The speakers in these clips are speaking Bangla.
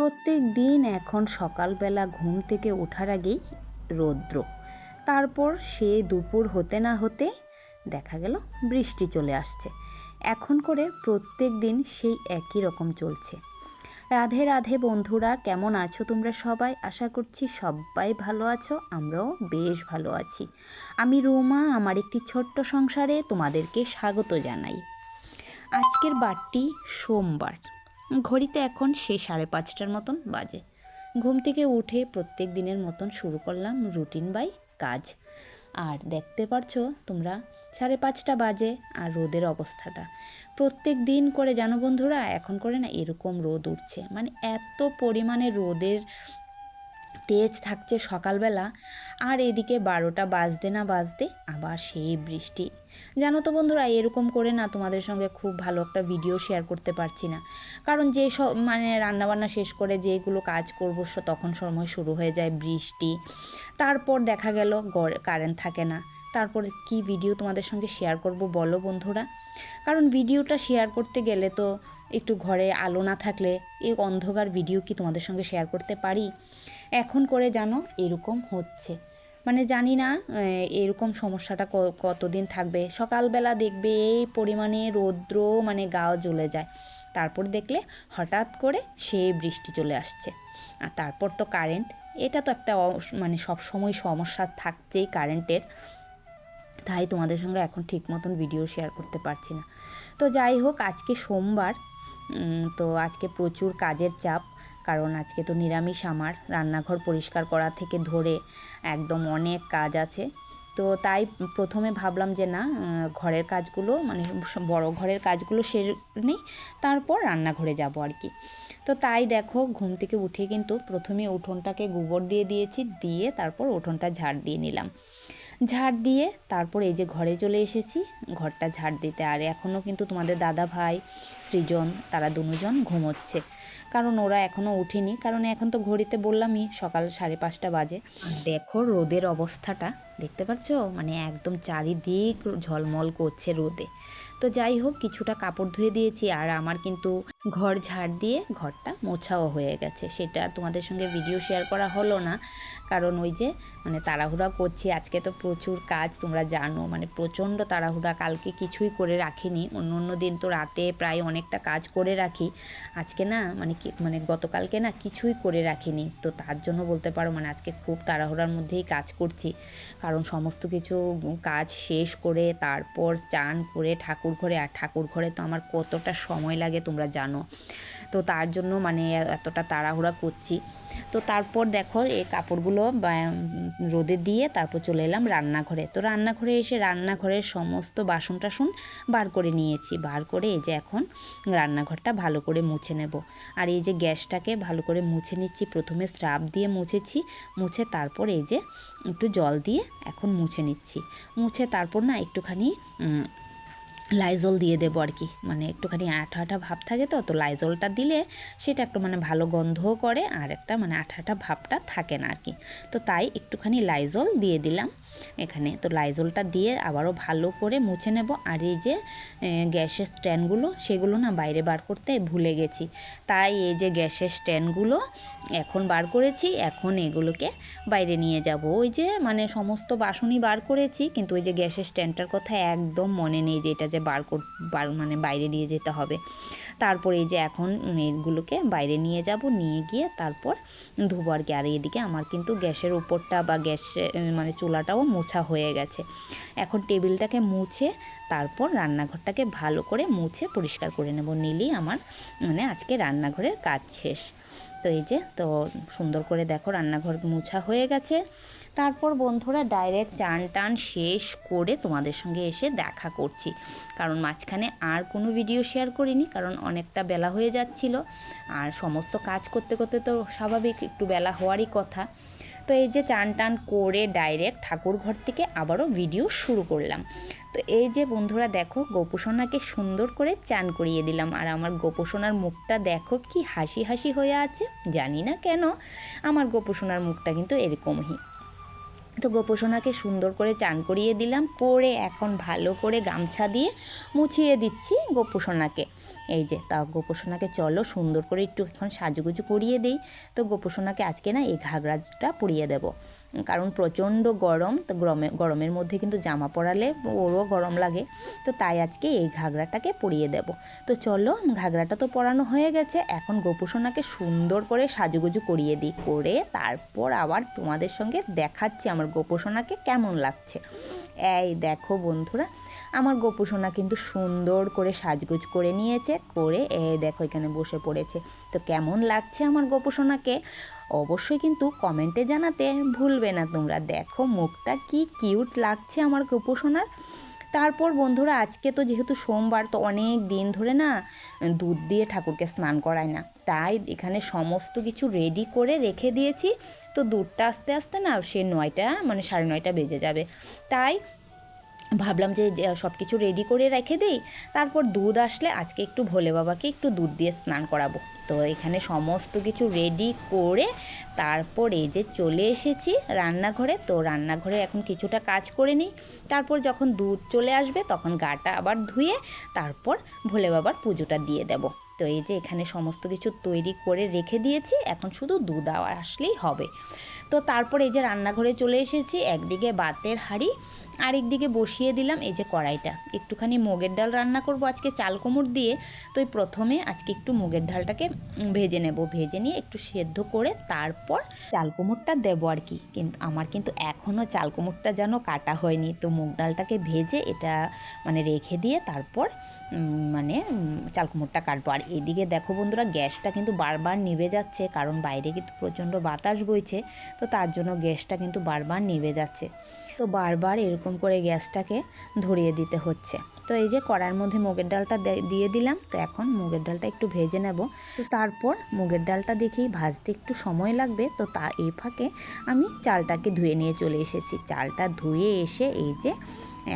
প্রত্যেক দিন এখন সকালবেলা ঘুম থেকে ওঠার আগেই রৌদ্র। তারপর সে দুপুর হতে না হতে দেখা গেল বৃষ্টি চলে আসছে। এখন করে প্রত্যেক দিন সেই একই রকম চলছে। রাধে রাধে বন্ধুরা, কেমন আছো তোমরা সবাই? আশা করছি সবাই ভালো আছো, আমরাও বেশ ভালো আছি। আমি রুমা, আমার একটি ছোট্ট সংসারে তোমাদেরকে স্বাগত জানাই। আজকের বারটি সোমবার। ঘড়িতে এখন সে সাড়ে পাঁচটার মতন বাজে। ঘুম থেকে উঠে প্রত্যেক দিনের মতন শুরু করলাম রুটিন বাই কাজ। আর দেখতে পারছ তোমরা, সাড়ে পাঁচটা বাজে আর রোদের অবস্থাটা। প্রত্যেক দিন করে জানো বন্ধুরা, এখন করে না এরকম রোদ উঠছে। মানে এত পরিমাণে রোদের তেজ থাকছে সকালবেলা, আর এদিকে বারোটা বাজতে না বাজতে আবার সেই বৃষ্টি। জানো তো বন্ধুরা, এরকম করে না তোমাদের সঙ্গে খুব ভালো একটা ভিডিও শেয়ার করতে পারছি না। কারণ যে সব মানে রান্নাবান্না শেষ করে যেগুলো কাজ করব তখন সময় শুরু হয়ে যায় বৃষ্টি। তারপর দেখা গেল কারেন্ট থাকে না। তারপর কি ভিডিও তোমাদের সঙ্গে শেয়ার করব বলো বন্ধুরা? কারণ ভিডিওটা শেয়ার করতে গেলে তো একটু ঘরে আলো না থাকলে এই অন্ধকার ভিডিও কি তোমাদের সঙ্গে শেয়ার করতে পারি? এখন করে জানো এরকম হচ্ছে। মানে জানি না এরকম সমস্যাটা কতদিন থাকবে। সকালবেলা দেখবে এই পরিমাণে রৌদ্র মানে গাও জ্বলে যায়। তারপর দেখলে হঠাৎ করে সেই বৃষ্টি চলে আসছে। আর তারপর তো কারেন্ট, এটা তো একটা মানে সব সময় সমস্যা থাকছেই কারেন্টের। তাই তোমাদের সঙ্গে এখন ঠিক মতন ভিডিও শেয়ার করতে পারছি না। তো যাই হোক, আজকে সোমবার তো আজকে প্রচুর কাজের চাপ। কারণ আজকে তো নিরামিষ আমার। রান্নাঘর পরিষ্কার করা থেকে ধরে একদম অনেক কাজ আছে। তো তাই প্রথমে ভাবলাম যে না ঘরের কাজগুলো মানে বড় ঘরের কাজগুলো সেরে নেই তারপর রান্নাঘরে যাব আর কি। তো তাই দেখো, ঘুম থেকে উঠে কিন্তু প্রথমে উঠোনটাকে গোবর দিয়ে দিয়েছি, দিয়ে তারপর উঠোনটা ঝাড় দিয়ে নিলাম। ঝাড় দিয়ে তারপর এই যে ঘরে চলে এসেছি। ঘরটা ঝাড় দিতে আর এখনও কিন্তু তোমাদের দাদা ভাই, সৃজন তারা দুজন ঘুমোচ্ছে। কারণ ওরা এখনও উঠিনি। কারণ এখন তো ঘড়িতে বললামই সকাল সাড়ে পাঁচটা বাজে। দেখো রোদের অবস্থাটা। দেখতে পাচ্ছ? মানে একদম চারিদিক ঝলমল করছে রোদে। তো যাই হোক, কিছুটা কাপড় ধুয়ে দিয়েছি আর আমার কিন্তু ঘর ঝাড় দিয়ে ঘরটা মোছাও হয়ে গেছে। সেটা আর তোমাদের সঙ্গে ভিডিও শেয়ার করা হলো না। কারণ ওই যে মানে তাড়াহুড়া করছি। আজকে তো প্রচুর কাজ, তোমরা জানো। মানে প্রচণ্ড তাড়াহুড়া। কালকে কিছুই করে রাখিনি। অন্য অন্য দিন তো রাতে প্রায় অনেকটা কাজ করে রাখি। আজকে না মানে মানে গতকালকে না কিছুই করে রাখিনি। তো তার জন্য বলতে পারো মানে আজকে খুব তাড়াহুড়ার মধ্যেই কাজ করছি। কারণ সমস্ত কিছু কাজ শেষ করে তারপর চান করে ঠাকুর ঘরে, আর ঠাকুর ঘরে তো আমার কতটা সময় লাগে তোমরা জানো। তো তার জন্য মানে এতটা তাড়াহুড়া করছি। তো তারপর দেখো এই কাপড়গুলো রোদে দিয়ে তারপর চলে এলাম রান্নাঘরে। তো রান্নাঘরে এসে রান্নাঘরের সমস্ত বাসন টাসন বার করে নিয়েছি। বার করে এই যে এখন রান্নাঘরটা ভালো করে মুছে নেব। আর এই যে গ্যাসটাকে ভালো করে মুছে নিচ্ছি, প্রথমে স্রাব দিয়ে মুছেছি, মুছে তারপর এই যে একটু জল দিয়ে এখন মুছে নিচ্ছি। মুছে তারপর না একটুখানি লাইজল দিয়ে দেবো আর কি। মানে একটুখানি আঠা আঠা ভাব থাকে তো তো লাইজলটা দিলে সেটা একটু মানে ভালো গন্ধও করে আর একটা মানে আঠা আঠা ভাবটা থাকে না আর কি। তো তাই একটুখানি লাইজল দিয়ে দিলাম এখানে। তো লাইজলটা দিয়ে আবারও ভালো করে মুছে নেব আর এই যে গ্যাসের স্ট্যান্ডগুলো সেগুলো না বাইরে বার করতে ভুলে গেছি। তাই এই যে গ্যাসের স্ট্যান্ডগুলো এখন বার করেছি, এখন এগুলোকে বাইরে নিয়ে যাব। ওই যে মানে সমস্ত বাসনই বার করেছি, কিন্তু ওই যে গ্যাসের স্ট্যান্ডটার কথা একদম মনে নেই যে এটা যে বার কর, বার মানে বাইরে নিয়ে যেতে হবে। তারপর এই যে এখন এগুলোকে বাইরে নিয়ে যাব, নিয়ে গিয়ে তারপর ধুবো আর কি আর এদিকে আমার কিন্তু গ্যাসের উপরটা বা গ্যাস মানে চুলাটাও মোছা হয়ে গেছে। এখন টেবিলটাকে মুছে তারপর রান্নাঘরটাকে ভালো করে মুছে পরিষ্কার করে নেব। নিলেই আমার মানে আজকে রান্নাঘরের কাজ শেষ। তো এই যে, তো সুন্দর করে দেখো রান্নাঘর মুছা হয়ে গেছে। তারপর বন্ধুরা ডাইরেক্ট চান টান শেষ করে তোমাদের সঙ্গে এসে দেখা করছি। কারণ মাঝখানে আর কোনো ভিডিও শেয়ার করিনি, কারণ অনেকটা বেলা হয়ে যাচ্ছিল। আর সমস্ত কাজ করতে করতে তো স্বাভাবিক একটু বেলা হওয়ারই কথা। তো এই যে চান টান করে ডাইরেক্ট ঠাকুর ঘর থেকে আবারও ভিডিও শুরু করলাম। তো এই যে বন্ধুরা দেখো, গোপুসোনাকে সুন্দর করে চান করিয়ে দিলাম। আর আমার গোপুসোনার মুখটা দেখো কি হাসি হাসি হয়ে আছে, জানি না কেন, আমার গোপুসোনার মুখটা কিন্তু এরকমই। তো গোপোষণাকে সুন্দর করে চান করিয়ে দিলাম, পরে এখন ভালো করে গামছা দিয়ে মুছিয়ে দিচ্ছি গোপোষণাকে এই যে তা গোপোষণাকে চলো সুন্দর করে একটু এখন সাজুগুজু করিয়ে দিই। তো গোপোষণাকে আজকে না এই ঘাগরাটা পরিয়ে দেব। কারণ প্রচণ্ড গরম, তো গরমে, গরমের মধ্যে কিন্তু জামা পরালে ওরও গরম লাগে। তো তাই আজকে এই ঘাগরাটাকে পরিয়ে দেব। তো চলো, ঘাগরাটা তো পরানো হয়ে গেছে। এখন গোপোষণাকে সুন্দর করে সাজুগুজু করিয়ে দিই। করে তারপর আবার তোমাদের সঙ্গে দেখাচ্ছি আমার গোপোষণাকে কেমন লাগছে। এই দেখো বন্ধুরা, আমার গোপোষণা কিন্তু সুন্দর করে সাজগুজ করে নিয়েছে করে এই দেখো এখানে বসে পড়েছে। তো কেমন লাগছে আমার গোপোষণাকে অবশ্যই কিন্তু কমেন্টে জানাতে ভুলবে না তোমরা। দেখো মুখটা কি কিউট লাগছে আমার গোপোষণার তারপর বন্ধুরা, আজকে তো যেহেতু সোমবার, তো অনেক দিন ধরে না দুধ দিয়ে ঠাকুরকে স্নান করায় না। তাই এখানে সমস্ত কিছু রেডি করে রেখে দিয়েছি। তো দুধটা আস্তে আস্তে না সে নয়টা মানে সাড়ে নয়টা বেজে যাবে। তাই ভাবলাম যে সব কিছু রেডি করে রেখে দেই। তারপর দুধ আসলে আজকে একটু ভোলে বাবাকে একটু দুধ দিয়ে স্নান করাবো। তো এখানে সমস্ত কিছু রেডি করে তারপর এই যে চলে এসেছি রান্নাঘরে। তো রান্নাঘরে এখন কিছুটা কাজ করে নিই। তারপর যখন দুধ চলে আসবে তখন গাটা আবার ধুয়ে তারপর ভোলে বাবার পুজোটা দিয়ে দেব। তো এই যে এখানে সমস্ত কিছু তৈরি করে রেখে দিয়েছি। এখন শুধু দুধ আসলেই হবে। তো তারপর এই যে রান্নাঘরে চলে এসেছি। একদিকে বাতের হাঁড়ি আরেক দিকে বসিয়ে দিলাম এই যে কড়াইটা। একটুখানি মুগের ডাল রান্না করব আজকে চাল কোমর দিয়ে। তো প্রথমে আজকে একটু মুগের ডালটাকে ভেজে নেব। ভেজে নিয়ে একটু সেদ্ধ করে তারপর চাল কোমরটা দেবো আর কি। কিন্তু আমার কিন্তু এখনও চাল কোমরটা যেন কাটা হয়নি। তো মুগ ডালটাকে ভেজে এটা মানে রেখে দিয়ে তারপর মানে চাল কোমরটা কাটবো। আর এদিকে দেখো বন্ধুরা, গ্যাসটা কিন্তু বারবার নিভে যাচ্ছে। কারণ বাইরে কিন্তু প্রচণ্ড বাতাস বইছে। তো তার জন্য গ্যাসটা কিন্তু বারবার নিভে যাচ্ছে। তো বারবার এরকম করে গ্যাসটাকে ধরিয়ে দিতে হচ্ছে। তো এই যে কড়ার মধ্যে মুগের ডালটা দিয়ে দিলাম, তো এখন মুগের ডালটা একটু ভেজে নেব। তো তারপর মুগের ডালটা দেখি ভাজতে একটু সময় লাগবে, তো তা এই ফাঁকে আমি চালটাকে ধুয়ে নিয়ে চলে এসেছি। চালটা ধুয়ে এসে এই যে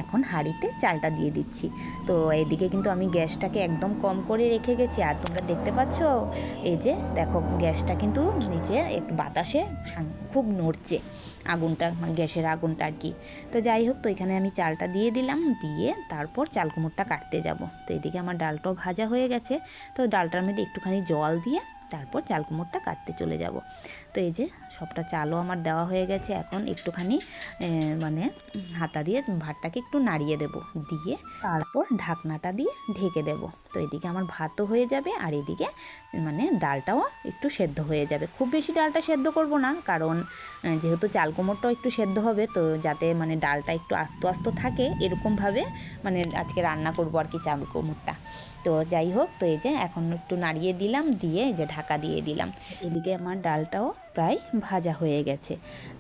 এখন হাঁড়িতে চালটা দিয়ে দিচ্ছি। তো এদিকে কিন্তু আমি গ্যাসটাকে একদম কম করে রেখে গেছি। আর তোমরা দেখতে পাচ্ছ, এই যে দেখো গ্যাসটা কিন্তু নিচে একটু বাতাসে খুব নড়ছে আগুনটা মানে গ্যাসের আগুনটা আর কি। তো যাই হোক, তো এখানে আমি চালটা দিয়ে দিলাম, দিয়ে তারপর চাল কুমোরটা কাটতে যাব। তো এদিকে আমার ডালটাও ভাজা হয়ে গেছে। তো ডালটার মধ্যে একটুখানি জল দিয়ে তারপর চাল কুমোরটা কাটতে চলে যাব। তো এই যে সবটা চালও আমার দেওয়া হয়ে গেছে। এখন একটুখানি মানে হাতা দিয়ে ভাতটাকে একটু নাড়িয়ে দেব। দিয়ে তারপর ঢাকনাটা দিয়ে ঢেকে দেব। তো এদিকে আমার ভাতও হয়ে যাবে আর এদিকে মানে ডালটাও একটু সেদ্ধ হয়ে যাবে। খুব বেশি ডালটা সেদ্ধ করব না, কারণ যেহেতু চাল কুমোরটাও একটু সেদ্ধ হবে, তো যাতে মানে ডালটা একটু আস্ত আস্ত থাকে, এরকমভাবে মানে আজকে রান্না করব আর কি চাল কুমোরটা তো যাই হোক, তো এই যে এখন একটু নাড়িয়ে দিলাম, দিয়ে যে ঢাকা দিয়ে দিলাম। এদিকে আমার ডালটাও প্রায় ভাজা হয়ে গেছে।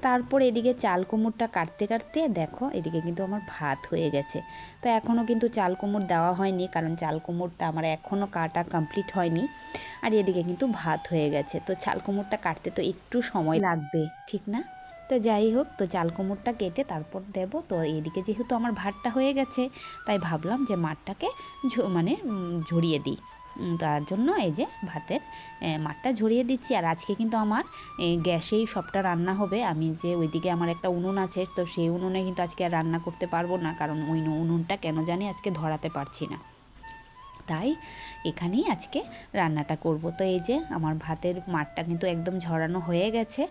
তারপর এদিকে চাল কুমড়টা কাটতে কাটতে দেখো, এদিকে কিন্তু আমার ভাত হয়ে গেছে। তো এখনও কিন্তু চাল কুমড় দেওয়া হয়নি, কারণ চাল কুমড়টা আমার এখনও কাটা কমপ্লিট হয়নি। আর এদিকে কিন্তু ভাত হয়ে গেছে। তো চাল কুমড়টা কাটতে তো একটু সময় লাগবে, ঠিক না? তো যাই হোক, তো চাল কুমড়টা কেটে তারপর দেব। তো এদিকে যেহেতু আমার ভাতটা হয়ে গেছে, তাই ভাবলাম যে মাঠটাকে মানে ঝরিয়ে দিই। তার জন্য এই যে ভাতের মাঠটা ঝরিয়ে দিচ্ছি। আর আজকে কিন্তু আমার গ্যাসেই সবটা রান্না হবে। আমি যে ওইদিকে আমার একটা উনুন আছে, তো সেই উনুনে কিন্তু আজকে আর রান্না করতে পারব না। কারণ ওই উনুনটা কেন জানি আজকে ধরাতে পারছি না। তাই এখানেই আজকে রান্নাটা করব। তো এই যে আমার ভাতের মাঠটা কিন্তু একদম ঝরানো হয়ে গেছে।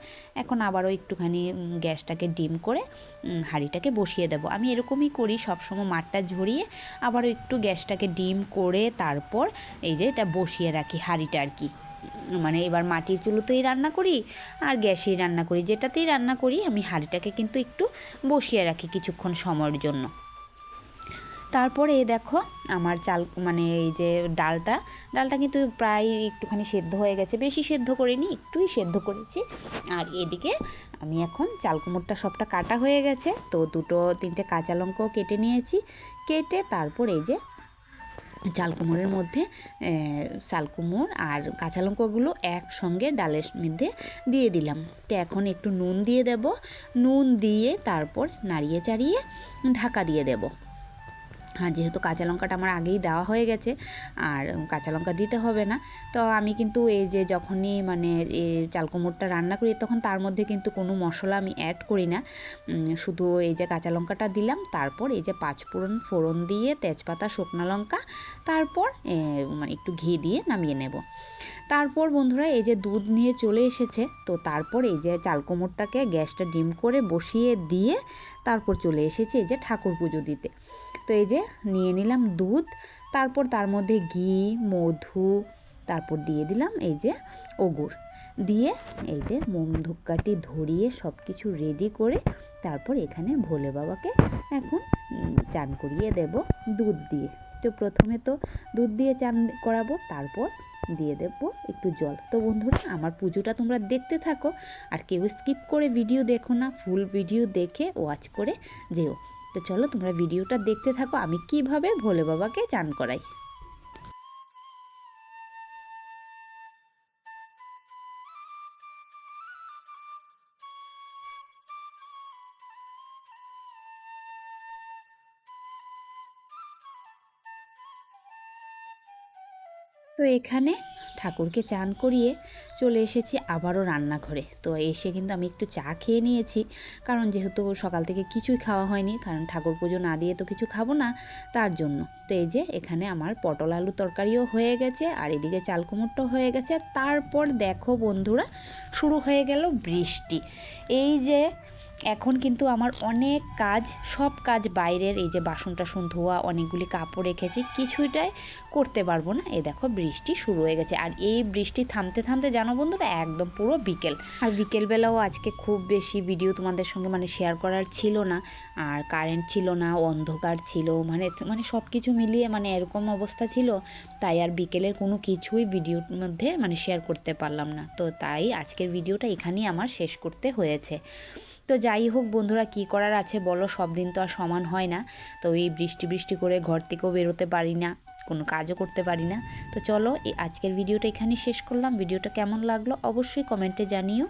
এখন আবারও একটুখানি গ্যাসটাকে ডিম করে হাঁড়িটাকে বসিয়ে দেব। আমি এরকমই করি সবসময় মাঠটা ঝরিয়ে আবারও একটু গ্যাসটাকে ডিম করে তারপর এই যে এটা বসিয়ে রাখি হাঁড়িটা আর কি। মানে এবার মাটির চুলোতেই রান্না করি আর গ্যাসেই রান্না করি। যেটাতেই রান্না করি আমি হাঁড়িটাকে কিন্তু একটু বসিয়ে রাখি কিছুক্ষণ সময়ের জন্য। তারপরে দেখো আমার চাল মানে এই যে ডালটা ডালটা কিন্তু প্রায় একটুখানি সেদ্ধ হয়ে গেছে। বেশি সেদ্ধ করিনি, একটুই সেদ্ধ করেছি। আর এদিকে আমি এখন চাল কুমোরটা সবটা কাটা হয়ে গেছে। তো দুটো, তিনটে কাঁচা লঙ্কাও কেটে নিয়েছি। কেটে তারপর এই যে চাল কুমোরের মধ্যে চাল কুমোর আর কাঁচা লঙ্কাগুলো একসঙ্গে ডালের মধ্যে দিয়ে দিলাম। তো এখন একটু নুন দিয়ে দেব। নুন দিয়ে তারপর নাড়িয়ে চাড়িয়ে ঢাকা দিয়ে দেবো। হ্যাঁ যেহেতু কাঁচা লঙ্কাটা আমার আগেই দেওয়া হয়ে গেছে, আর কাঁচা লঙ্কা দিতে হবে না। তো আমি কিন্তু এই যে যখনই মানে এই চাল কুমড়োটা রান্না করি, তখন তার মধ্যে কিন্তু কোনো মশলা আমি অ্যাড করি না। শুধু এই যে কাঁচা লঙ্কাটা দিলাম, তারপর এই যে পাঁচফোড়ন ফোড়ন দিয়ে তেজপাতা, শুকনো লঙ্কা, তারপর মানে একটু ঘি দিয়ে নামিয়ে নেব। তারপর বন্ধুরা এই যে দুধ নিয়ে চলে এসেছে, তো তারপর এই যে চালকুমড়টাকে গ্যাসটা ডিম করে বসিয়ে দিয়ে তারপর চলে এসেছে এই যে ঠাকুর পুজো দিতে। তো এই যে নিয়ে নিলাম দুধ, তারপর তার মধ্যে ঘি, মধু, তারপর দিয়ে দিলাম এই যে ওগুর দিয়ে এই যে মোম ধূপকাঠি ধরিয়ে সব কিছু রেডি করে তারপর এখানে ভোলে বাবাকে এখন চান করিয়ে দেব দুধ দিয়ে। তো প্রথমে তো দুধ দিয়ে চান করাবো, তারপর দিয়ে দেবো একটু জল। তো বন্ধুরা, আমার পুজোটা তোমরা দেখতে থাকো, আর কেউ স্কিপ করে ভিডিও দেখো না ফুল ভিডিও দেখে ওয়াচ করে যেও। তো চলো তোমরা ভিডিওটা দেখতে থাকো আমি কীভাবে ভোলে বাবাকে চান করাই। তো এখানে ঠাকুরকে চান করিয়ে চলে এসেছি আবারও রান্নাঘরে। তো এসে কিন্তু আমি একটু চা খেয়ে নিয়েছি, কারণ যেহেতু সকাল থেকে কিছুই খাওয়া হয়নি, কারণ ঠাকুর পুজো না দিয়ে তো কিছু খাব না, তার জন্য। তো এই যে এখানে আমার পটল আলু তরকারিও হয়ে গেছে, আর এদিকে চাল কুমড়োটাও হয়ে গেছে তারপর দেখো বন্ধুরা, শুরু হয়ে গেল বৃষ্টি। এই যে এখন কিন্তু আমার অনেক কাজ, সব কাজ বাইরের, এই যে বাসন টাসন ধোয়া, অনেকগুলি কাপড় রেখেছি কিছুইটাই করতে পারব না। এ দেখো, বৃষ্টি শুরু হয়ে গেছে। আর এই বৃষ্টি থামতে থামতে জানো বন্ধুরা, একদম পুরো বিকেল। আর বিকেলবেলাও আজকে খুব বেশি ভিডিও তোমাদের সঙ্গে মানে শেয়ার করার ছিল না। আর কারেন্ট ছিল না, অন্ধকার ছিল মানে মানে সব কিছু মিলিয়ে মানে এরকম অবস্থা ছিল। তাই আর বিকেলের কোনো কিছুই ভিডিওর মধ্যে মানে শেয়ার করতে পারলাম না। তো তাই আজকের ভিডিওটা এখানেই আমার শেষ করতে হয়েছে। তো যাই হোক বন্ধুরা, কি করার আছে বলো? সব দিন তো আর সমান হয় না। তো এই বৃষ্টি বৃষ্টি করে ঘর থেকেও বেরোতে পারি না, কোনো কাজও করতে পারি না। তো চলো, এই আজকের ভিডিওটা এখানেই শেষ করলাম। ভিডিওটা কেমন লাগল অবশ্যই কমেন্টে জানিও।